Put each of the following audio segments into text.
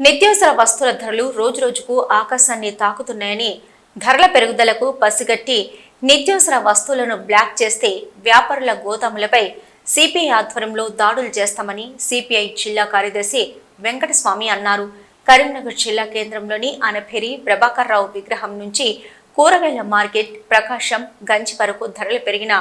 నిత్యావసర వస్తువుల ధరలు రోజురోజుకు ఆకాశాన్ని తాకుతున్నాయని ధరల పెరుగుదలకు పసిగట్టి నిత్యావసర వస్తువులను బ్లాక్ చేస్తే వ్యాపారుల గోదాములపై సిపిఐ ఆధ్వర్యంలో దాడులు చేస్తామని సిపిఐ జిల్లా కార్యదర్శి వెంకటస్వామి అన్నారు. కరీంనగర్ జిల్లా కేంద్రంలోని అనఫెరి ప్రభాకర్ రావు విగ్రహం నుంచి కూరగాయల మార్కెట్ ప్రకాశం గంజి వరకు ధరలు పెరిగిన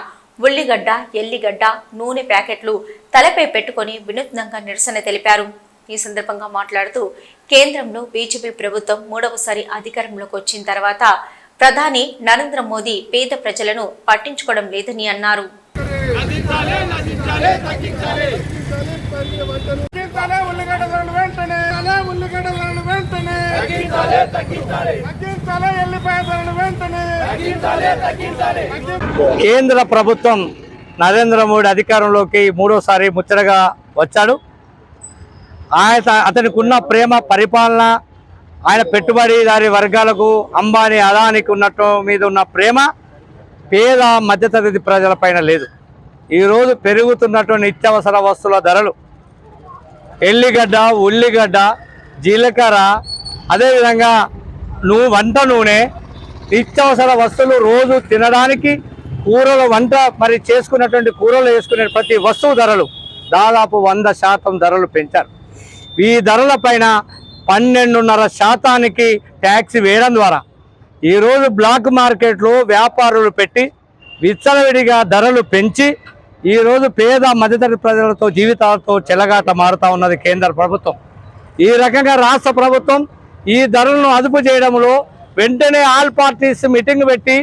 ఉల్లిగడ్డ ఎల్లిగడ్డ నూనె ప్యాకెట్లు తలపై పెట్టుకొని వినూత్నంగా నిరసన తెలిపారు. ఈ సందర్భంగా మాట్లాడుతూ కేంద్రంలో బీజేపీ ప్రభుత్వం మూడవసారి అధికారంలోకి వచ్చిన తర్వాత ప్రధాని నరేంద్ర మోదీ పేద ప్రజలను పట్టించుకోవడం లేదని అన్నారు. కేంద్ర ప్రభుత్వం నరేంద్ర మోడీ అధికారంలోకి మూడోసారి ముచ్చటగా వచ్చాడు. ఆయన అతనికి ఉన్న ప్రేమ పరిపాలన ఆయన పెట్టుబడిదారి వర్గాలకు అంబానీ అదానికి ఉన్నట్టు మీద ఉన్న ప్రేమ పేద మధ్యతరగతి ప్రజలపైన లేదు. ఈరోజు పెరుగుతున్నటువంటి నిత్యావసర వస్తువుల ధరలు. ఎల్లిగడ్డ ఉల్లిగడ్డ జీలకర్ర అదేవిధంగా నువ్వు వంట నూనె నిత్యావసర వస్తువులు రోజు తినడానికి కూరలు వంట మరి చేసుకున్నటువంటి కూరలు వేసుకునే ప్రతి వస్తువు ధరలు దాదాపు వంద శాతం ధరలు పెంచారు. ఈ ధరల పైన పన్నెండున్నర శాతానికి ట్యాక్స్ వేయడం ద్వారా ఈరోజు బ్లాక్ మార్కెట్లో వ్యాపారులు పెట్టి విచ్చలవిడిగా ధరలు పెంచి ఈరోజు పేద మధ్యతరగతి ప్రజలతో జీవితాలతో చెలగాట మారుతూ ఉన్నది కేంద్ర ప్రభుత్వం. ఈ రకంగా రాష్ట్ర ప్రభుత్వం ఈ ధరలను అదుపు చేయడంలో వెంటనే ఆల్ పార్టీస్ మీటింగ్ పెట్టి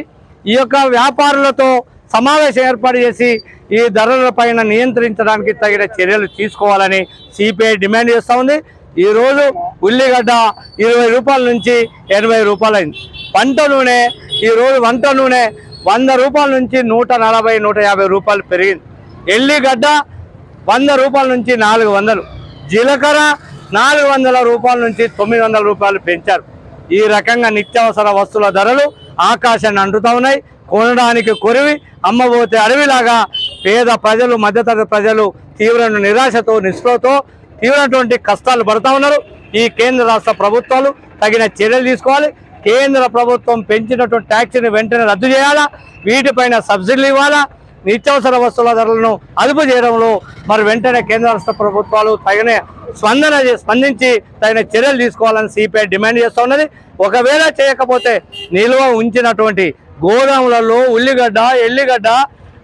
ఈ యొక్క వ్యాపారులతో సమావేశం ఏర్పాటు చేసి ఈ ధరల పైన నియంత్రించడానికి తగిన చర్యలు తీసుకోవాలని సిపిఐ డిమాండ్ చేస్తూ ఉంది. ఈరోజు ఉల్లిగడ్డ ఇరవై రూపాయల నుంచి ఎనభై రూపాయలైంది. పంట నూనె ఈరోజు వంట నూనె వంద రూపాయల నుంచి నూట నలభై నూట యాభై రూపాయలు పెరిగింది. ఎల్లిగడ్డ వంద రూపాయల నుంచి నాలుగు వందలు. జీలకర్ర నాలుగు వందల రూపాయల నుంచి తొమ్మిది వందల రూపాయలు పెంచారు. ఈ రకంగా నిత్యావసర వస్తువుల ధరలు ఆకాశాన్ని అంటుతా ఉన్నాయి. కొనడానికి కొరివి అమ్మబోతే అడవిలాగా పేద ప్రజలు మధ్యతరగతి ప్రజలు తీవ్ర నిరాశతో నిస్పృహతో తీవ్రటువంటి కష్టాలు పడుతూ ఉన్నారు. ఈ కేంద్ర రాష్ట్ర ప్రభుత్వాలు తగిన చర్యలు తీసుకోవాలి. కేంద్ర ప్రభుత్వం పెంచినటువంటి ట్యాక్సీని వెంటనే రద్దు చేయాలా? వీటిపైన సబ్సిడీలు ఇవ్వాలా? నిత్యావసర వస్తువుల ధరలను అదుపు చేయడంలో మరి వెంటనే కేంద్ర రాష్ట్ర ప్రభుత్వాలు తగిన స్పందన స్పందించి తగిన చర్యలు తీసుకోవాలని సిపిఐ డిమాండ్ చేస్తూ ఉన్నది. ఒకవేళ చేయకపోతే నిల్వ ఉంచినటువంటి గోదాములలో ఉల్లిగడ్డ ఎల్లిగడ్డ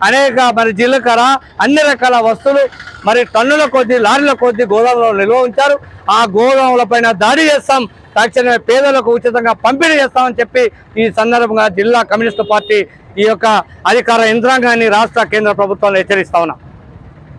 అనేక మరి జీలకర్ర అన్ని రకాల వస్తువులు మరి టన్నుల కొద్ది లారీల కొద్ది గోదాములలో నిల్వ ఉంచారు. ఆ గోదాముల పైన దాడి చేస్తాం. తక్షణమే పేదలకు ఉచితంగా పంపిణీ చేస్తామని చెప్పి ఈ సందర్భంగా జిల్లా కమ్యూనిస్టు పార్టీ ఈ యొక్క అధికార యంత్రాంగాన్ని రాష్ట్ర కేంద్ర ప్రభుత్వాన్ని హెచ్చరిస్తా ఉన్నాం.